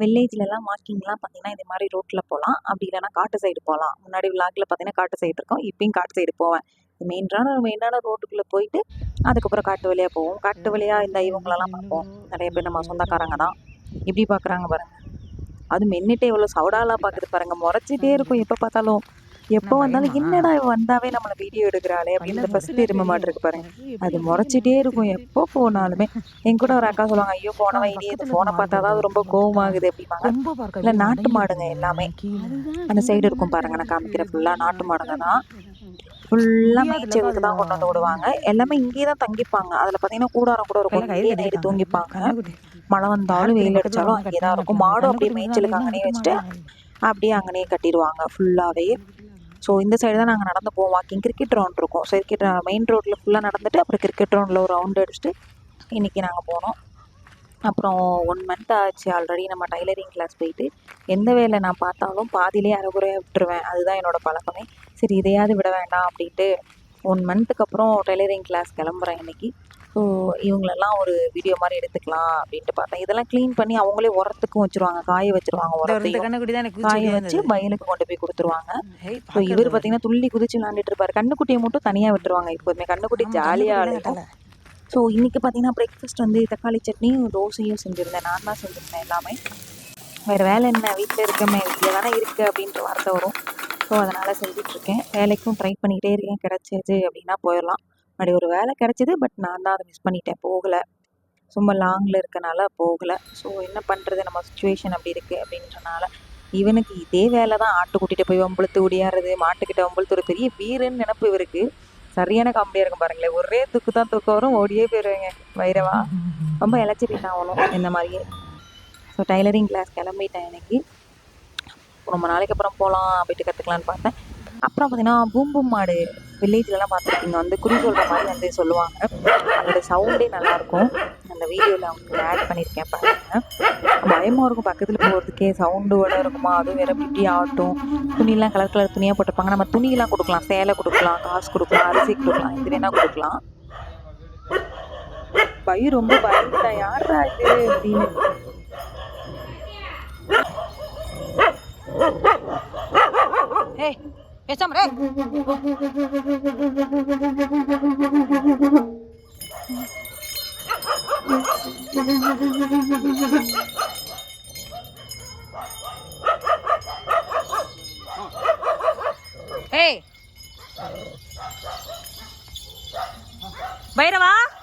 வில்லேஜ்லலாம் வாக்கிங்லாம் பார்த்தீங்கன்னா இது மாதிரி ரோட்டில் போகலாம் அப்படி இல்லைனா காட்டு சைடு போகலாம் முன்னாடி விளாகில் பார்த்தீங்கன்னா காட்டு சைடு இருக்கும். இப்பயும் காட்டு சைடு போவேன். மெயினான மெயினான ரோட்டுக்குள்ளே போயிட்டு அதுக்கப்புறம் காட்டு வழியாக போவோம். காட்டு வழியாக இந்த இவங்களெல்லாம் பார்ப்போம். நிறைய பேர் நம்ம சொந்தக்காரங்க தான். இப்படி பார்க்குறாங்க பாருங்கள் அது மென்னுட்டே எவ்வளோ சவுடாலாம் பார்க்குறது பாருங்கள் முறைச்சிட்டே இருக்கும். எப்போ பார்த்தாலும். எப்போ வந்தாலும் என்னடா இவ வந்தாவே நம்மளை வீடியோ எடுக்கிறாளே அப்படின்னு ஃபர்ஸ்ட் திரும்ப மாட்டிருக்கு பாருங்க அது முறைச்சிட்டே இருக்கும். எப்போ போனாலுமே என் கூட ஒரு அக்கா சொல்லுவாங்க ஐயோ போனவன் இனி இது ஃபோனை பார்த்தாதான் அது ரொம்ப கோவமாகுது அப்படிம்பாங்க. இல்லை நாட்டு மாடுங்க எல்லாமே. அந்த சைடு இருக்கும் பாருங்க நான் காமிக்கிற ஃபுல்லாக நாட்டு மாடுங்க தான் ஃபுல்லாக மேய்ச்சலுக்கு தான் கொண்டு வந்து விடுவாங்க. எல்லாமே இங்கேயே தான் தங்கிப்பாங்க. அதில் பார்த்தீங்கன்னா கூடாரம் கூட இருக்கும். இங்கேயே நைட்டு தூங்கிப்பாங்க மழை வந்தாலும் வெயில் அடித்தாலும் அங்கேயே தான் இருக்கும் மாடும் அப்படியே மேய்ச்சலுக்கு அங்கனே வச்சுட்டு அப்படியே அங்கனே கட்டிடுவாங்க ஃபுல்லாகவே ஸோ இந்த சைடு தான் நாங்கள் நடந்து போவோம். வாக்கிங் கிரிக்கெட் ரவுண்ட் இருக்கும். ஸோ கிரிக்கெட் மெயின் ரோட்டில் ஃபுல்லாக நடந்துட்டு அப்புறம் கிரிக்கெட் ரவுண்டில் ஒரு ரவுண்ட் அடிச்சுட்டு இன்றைக்கி நாங்கள் போனோம். அப்புறம் ஒன் மந்த் ஆச்சு. ஆல்ரெடி நம்ம டைலரிங் கிளாஸ் போயிட்டு எந்த வேலை நான் பார்த்தாலும் பாதியிலே அரைகுறையாக விட்டுருவேன். அதுதான் என்னோடய பழக்கமே. சரி இதையாவது விட வேண்டாம் அப்படின்ட்டு ஒன் மந்த்துக்கு அப்புறம் டைலரிங் கிளாஸ் கிளம்புறேன் இன்றைக்கி ஸோ இவங்களெல்லாம் ஒரு வீடியோ மாதிரி எடுத்துக்கலாம் அப்படின்ட்டு பார்த்தேன். இதெல்லாம் க்ளீன் பண்ணி அவங்களே உரத்துக்கும் வச்சுருவாங்க காய வச்சுருவாங்க உரத்தையும். காய வச்சு வயலுக்கு கொண்டு போய் கொடுத்துருவாங்க. ஸோ இவர் பார்த்தீங்கன்னா துள்ளி குதிச்சு விளாண்டுட்டு இருப்பாரு. கண்ணுக்குட்டியை மட்டும் தனியாக விட்டுருவாங்க. எப்போதுமே கண்ணுக்குட்டி ஜாலியாக இருக்கும். ஸோ இன்றைக்கி பார்த்தீங்கன்னா பிரேக்ஃபாஸ்ட் வந்து தக்காளி சட்னியும் தோசையும் செஞ்சுருந்தேன். நான் தான் செஞ்சுருந்தேன் எல்லாமே. வேறு வேலை என்ன? வீட்டில் இருக்கமே வீட்டில் தானே இருக்குது அப்படின்ற வார்த்தை வரும். ஸோ அதனால் செஞ்சிட்ருக்கேன் வேலைக்கும் ட்ரை பண்ணிக்கிட்டே இருக்கேன். கிடச்சிது அப்படின்னா போயிடலாம். அப்படி ஒரு வேலை கிடச்சிது பட் நான் தான் அதை மிஸ் பண்ணிட்டேன். போகலை. சும்மா லாங்கில் இருக்கனால போகலை. ஸோ என்ன பண்ணுறது நம்ம சுச்சுவேஷன் அப்படி இருக்குது அப்படின்றனால இவனுக்கு இதே வேலை தான். ஆட்டு கூட்டிகிட்டு போய் வம்புழுத்து ஒடியாடுறது மாட்டுக்கிட்ட வம்புழுத்து ஒரு பெரிய வீரன்னு நினப்பு இவருக்கு. சரியான காமெடியாக இருக்கும் பாருங்களேன் ஒரே துக்கு தான் தூக்கம் வரும். ஓடியே போயிடுவேங்க வைரவா. ரொம்ப இழைச்சி போயிட்டான் இந்த மாதிரியே. ஸோ டைலரிங் கிளாஸ் கிளம்பிட்டேன் எனக்கு ரொம்ப நாளைக்கு அப்புறம் போகலாம் போயிட்டு கற்றுக்கலான்னு பார்த்தேன். அப்புறம் பார்த்தீங்கன்னா பூம்பும் மாடு வில்லேஜ்லலாம் பார்த்துருக்கீங்க. வந்து குறி சொல்கிற மாதிரி வந்து சொல்லுவாங்க. அதோட சவுண்டே நல்லாயிருக்கும். அந்த வீடியோவில் அவங்களுக்கு ஆட் பண்ணியிருக்கேன் பாருங்கள் பயமாக இருக்கும். பக்கத்தில் போகிறதுக்கே சவுண்டு இருக்குமா? அதுவும் வேற பிடி ஆட்டும். துணியெல்லாம் கலர் கலர் துணியாக போட்டிருப்பாங்க. நம்ம துணியெல்லாம் கொடுக்கலாம். சேலை கொடுக்கலாம். காசு கொடுக்கலாம். அரிசி கொடுக்கலாம். இது வேணால் கொடுக்கலாம். பயிர் ரொம்ப பயந்துட்டா. யாரா இது அப்படின்னு. Esam re. Hey. Bayrava.